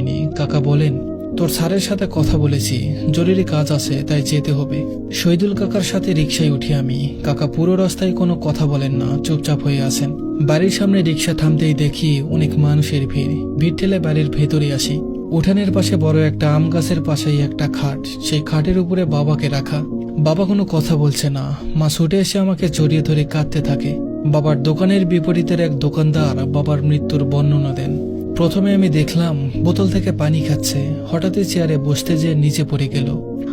হয়নি। কাকা বলেন, তোর স্যারের সাথে কথা বলেছি, জরুরি কাজ আছে, তাই যেতে হবে। শহীদুল কাকার সাথে রিক্সায় উঠি আমি। কাকা পুরো রাস্তায় কোনো কথা বলেন না, চুপচাপ হয়ে আছেন। বাড়ির সামনে রিক্সা থামতেই দেখি অনেক মানুষের ভিড়। ভিড় ঠেলে বাড়ির ভেতরে আসি। উঠানের পাশে বড় একটা আম গাছের পাশেই একটা খাট। সেই খাটের উপরে বাবাকে রাখা। বাবা কোনো কথা বলছে না। মা ছুটে এসে আমাকে জড়িয়ে ধরে কাঁদতে থাকে। বাবার দোকানের বিপরীতের এক দোকানদার বাবার মৃত্যুর বর্ণনা দেন। প্রথমে আমি দেখলাম বোতল থেকে পানি খাচ্ছে, হঠাৎই চেয়ারে বসতে যেয়ে নিচে পড়ে গেল।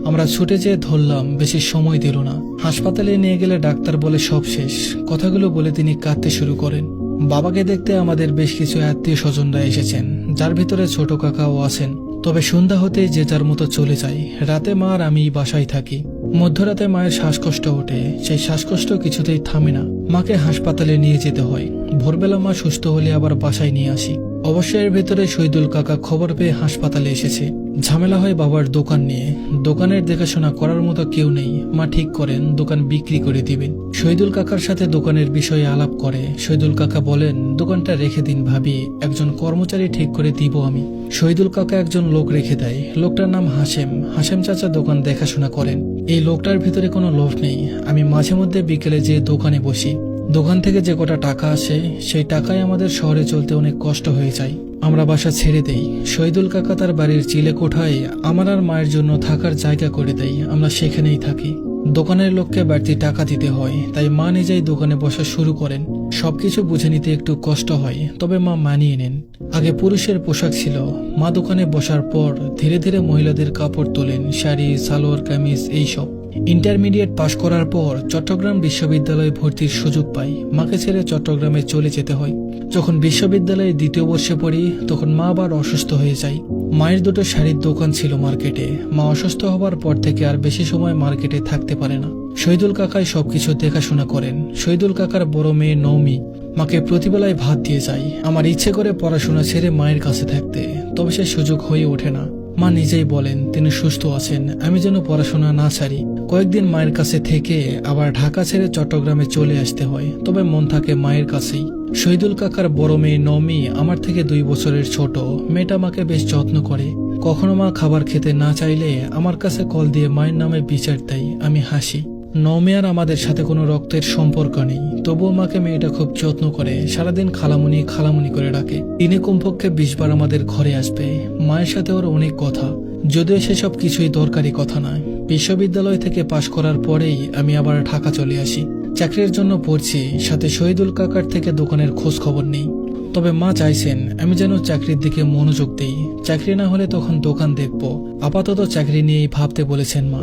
আমরা ছুটে যেয়ে ধরলাম, বেশি সময় দিল না। হাসপাতালে নিয়ে গেলে ডাক্তার বলে সব শেষ। কথাগুলো বলে তিনি কাঁদতে শুরু করেন। বাবাকে দেখতে আমাদের বেশ কিছু আত্মীয় স্বজনরা এসেছেন, যার ভিতরে ছোট কাকাও আছেন। তবে সন্ধ্যা হতেই যে যার মতো চলে যাই রাতে মা আর আমি বাসায় থাকি। মধ্যরাতে মায়ের শ্বাসকষ্ট ওঠে, সেই শ্বাসকষ্ট কিছুতেই থামে না। মাকে হাসপাতালে নিয়ে যেতে হয়। ভোরবেলা মা সুস্থ হলে আবার বাসায় নিয়ে আসি। অবশ্য এর ভেতরে শহীদুল কাকা খবর পেয়ে হাসপাতালে এসেছে। ঝামেলা হয় বাবার দোকান নিয়ে। দোকানের দেখাশোনা করার মতো কেউ নেই। মা ঠিক করেন, দোকান বিক্রি করে দিবেন। শহীদুল কাকার সাথে দোকানের বিষয়ে আলাপ করে। শহীদুল কাকা বলেন, দোকানটা রেখে দিন ভাবি, একজন কর্মচারী ঠিক করে দিব আমি। শহীদুল কাকা একজন লোক রেখে দেয়। লোকটার নাম হাসেম হাসেম চাচা দোকান দেখাশোনা করেন। এই লোকটার ভিতরে কোনো লোভ নেই। আমি মাঝে মধ্যে বিকেলে যে দোকানে বসি। দোকান থেকে যে কটা টাকা আসে, সেই টাকায় আমাদের শহরে চলতে অনেক কষ্ট হয়ে যায়। আমরা বাসা ছেড়ে দেই। শহীদুল কাকা তার বাড়ির চিলে কোঠায় আমার আর মায়ের জন্য থাকার জায়গা করে দেয়। আমরা সেখানেই থাকি। দোকানের লোককে বাড়তি টাকা দিতে হয়, তাই মা নিজেই দোকানে বসা শুরু করেন। সবকিছু বুঝে নিতে একটু কষ্ট হয়, তবে মা মানিয়ে নেন। আগে পুরুষের পোশাক ছিল। মা দোকানে বসার পর ধীরে ধীরে মহিলাদের কাপড় তোলেন, শাড়ি, সালোয়ার, কামিজ, এইসব। ইন্টারমিডিয়েট পাশ করার পর চট্টগ্রাম বিশ্ববিদ্যালয়ে ভর্তির সুযোগ পাই। মাকে ছেড়ে চট্টগ্রামে চলে যেতে হয়। যখন বিশ্ববিদ্যালয়ে দ্বিতীয় বর্ষে পড়ি, তখন মা আবার অসুস্থ হয়ে যায়। মায়ের দুটো শাড়ির দোকান ছিল মার্কেটে। মা অসুস্থ হবার পর থেকে আর বেশি সময় মার্কেটে থাকতে পারে না। শহীদুল কাকাই সবকিছু দেখাশোনা করেন। শহীদুল কাকার বড় মেয়ে নৌমি মাকে প্রতিবেলায় ভাত দিয়ে যায়। আমার ইচ্ছে করে পড়াশোনা ছেড়ে মায়ের কাছে থাকতে, তবে সে সুযোগ হয়ে ওঠে না। মা নিজেই বলেন, তিনি সুস্থ আছেন। আমি যেন পড়াশোনা না ছাড়ি। কয়েকদিন মায়ের কাছে থেকে আবার ঢাকা ছেড়ে চট্টগ্রামে চলে আসতে হয়, তবে মন থাকে মায়ের কাছেই। শহীদুল কাকার বড় মেয়ে নমি আমার থেকে দুই বছরের ছোট। মেয়েটা মাকে বেশ যত্ন করে। কখনো মা খাবার খেতে না চাইলে আমার কাছে কল দিয়ে মায়ের নামে বিচার দেয়, আমি হাসি। নৌমিয়ার আমাদের সাথে কোনো রক্তের সম্পর্ক নেই, তবুও মাকে মেয়েটা খুব যত্ন করে, সারাদিন খালামুনি খালামুনি করে ডাকে। দিনে কমপক্ষে বিশ বার আমাদের ঘরে আসবে, মায়ের সাথে ওর অনেক কথা, যদিও সেসব কিছুই দরকারি কথা নয়। বিশ্ববিদ্যালয় থেকে পাশ করার পরেই আমি আবার ঢাকা চলে আসি। চাকরির জন্য পড়ছি, সাথে শহীদুল কাকার থেকে দোকানের খোঁজ খবর নেই। তবে মা চাইছেন আমি যেন চাকরির দিকে মনোযোগ দিই। চাকরি না হলে তখন দোকান দেখব। আপাতত চাকরি নিয়েই ভাবতে বলেছেন মা।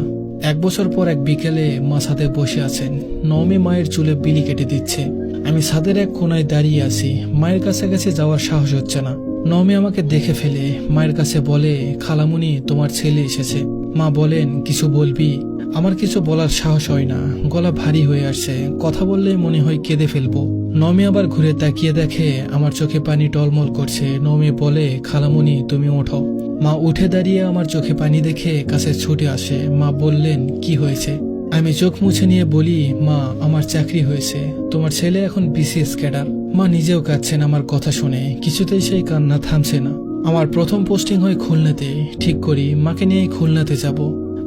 এক বছর পর এক বিকেলে মা ছাদে বসে আছেন। নবমী মায়ের চুলে বিলি কেটে দিচ্ছে। আমি ছাদের এক কোনায় দাঁড়িয়ে আছি। মায়ের কাছে কাছে যাওয়ার সাহস হচ্ছে না। নবমী আমাকে দেখে ফেলে। মায়ের কাছে বলে, খালামুনি, তোমার ছেলে এসেছে। মা বলেন, কিছু বলবি? আমার কিছু বলার সাহস হয় না। গলা ভারী হয়ে আসছে। কথা বললে মনে হয় কেঁদে ফেলব। নমি আবার ঘুরে তাকিয়ে দেখে, আমার চোখে পানি টলমল করছে। নমি বলে, খালামুনি, তুমি ওঠো। মা উঠে দাঁড়িয়ে আমার চোখে পানি দেখে কাছে ছুটে আসে। মা বললেন, কি হয়েছে? আমি চোখ মুছে নিয়ে বলি, মা, আমার চাকরি হয়েছে। তোমার ছেলে এখন বিসিএস ক্যাডার। মা নিজেও কাঁদছেন আমার কথা শুনে। কিছুতেই সেই কান্না থামছে না। আমার প্রথম পোস্টিং হয় খুলনাতে। ঠিক করি, মাকে নিয়ে খুলনাতে যাব।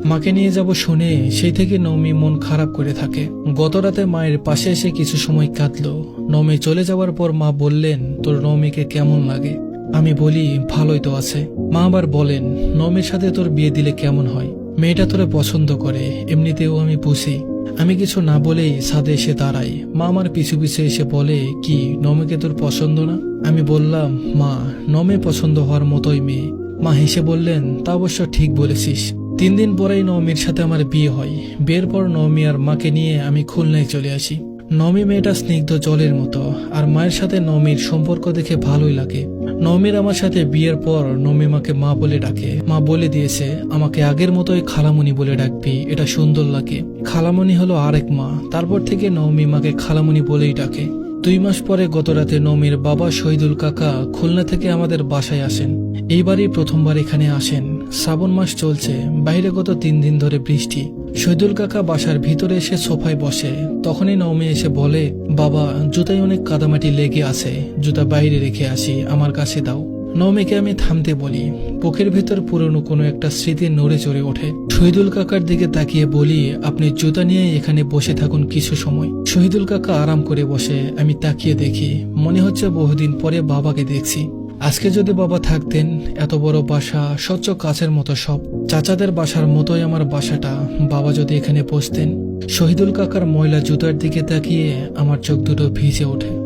মাকে নিয়ে যাব শুনে সেই থেকে নৌমি মন খারাপ করে থাকে। গত রাতে মায়ের পাশে এসে কিছু সময় কাঁদলো। নৌমি চলে যাওয়ার পর মা বললেন, তোর নৌমিকে কেমন লাগে? আমি বলি, ভালোই তো আছে। মা আবার বলেন, নৌমির সাথে তোর বিয়ে দিলে কেমন হয়? মেয়েটা তোরা পছন্দ করে, এমনিতেও আমি বুঝি আমি কিছু না বলেই ছাদে এসে দাঁড়াই। মা আমার পিছু পিছু এসে বলে, কি, নমিকে তোর পছন্দ না? আমি বললাম, মা, নমে পছন্দ হওয়ার মতোই মেয়ে। মা হেসে বললেন, তা অবশ্য ঠিক বলেছিস। তিন দিন পরেই নবমীর সাথে আমার বিয়ে হয়। বিয়ের পর নবমী আর মাকে নিয়ে আমি খুলনায় চলে আসি। নবমী মেয়েটা স্নিগ্ধ জলের মতো, আর মায়ের সাথে নবমীর সম্পর্ক দেখে ভালোই লাগে। নবমীর আমার সাথে বিয়ের পর নবমী মাকে মা বলে ডাকে। মা বলে দিয়েছে, আমাকে আগের মতোই খালামুনি বলে ডাকবি, এটা সুন্দর লাগে। খালামুনি হলো আরেক মা। তারপর থেকে নবমী মাকে খালামুনি বলেই ডাকে। দুই মাস পরে গত রাতে নমির বাবা শহীদুল কাকা খুলনা থেকে আমাদের বাসায় আসেন। এইবারই প্রথমবার এখানে আসেন। শ্রাবণ মাস চলছে, বাইরে গত তিন দিন ধরে বৃষ্টি। শহীদুল কাকা বাসার ভিতরে এসে সোফায় বসে। তখনই নৌমি এসে বলে, বাবা, জুতায় অনেক কাদামাটি লেগে আছে। জুতা বাইরে রেখে আসি, আমার কাছে দাও। নৌমিকে আমি থামতে বলি। বুকের ভেতর পুরনো কোনো একটা স্মৃতি নড়ে চড়ে ওঠে। শহীদুল কাকার দিকে তাকিয়ে বলি, আপনি জুতা নিয়ে এখানে বসে থাকুন কিছু সময়। শহীদুল কাকা আরাম করে বসে। আমি তাকিয়ে দেখি, মনে হচ্ছে বহুদিন পরে বাবাকে দেখছি। আজকে যদি বাবা থাকতেন, এত বড় বাসা, স্বচ্ছ কাছের মতো সব, চাচাদের বাসার মতোই আমার বাসাটা, বাবা যদি এখানে বসতেন, শহীদুল কাকার ময়লা জুতার দিকে তাকিয়ে আমার চোখ দুটো ভিজে ওঠে।